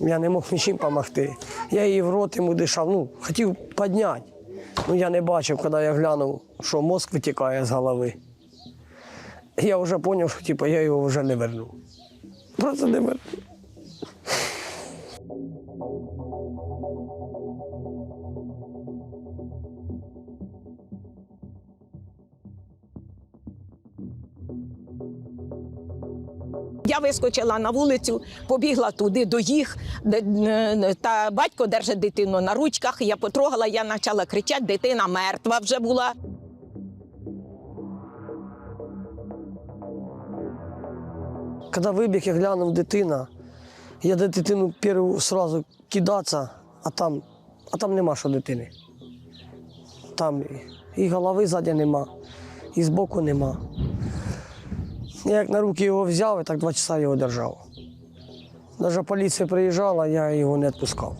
Я не мог нічим допомогти. Я її в рот йому дишав, ну, хотів підняти. Ну я не бачив, коли я глянув, що мозк витікає з голови. Я вже зрозумів, що типу, я його вже не верну. Просто не верну. Я вискочила на вулицю, побігла туди до їх, та батько держить дитину на ручках. Я потрогала, я почала кричати, дитина мертва вже була. Когда выбег, я глянув дитина, я до дитину першу сразу кидатися, а там, а там нема що дитини. Там і голови ззаді нема, і збоку нема. Я як на руки його взяв, і так два часа його держав. Навіть поліція приїжджала, я його не відпускав.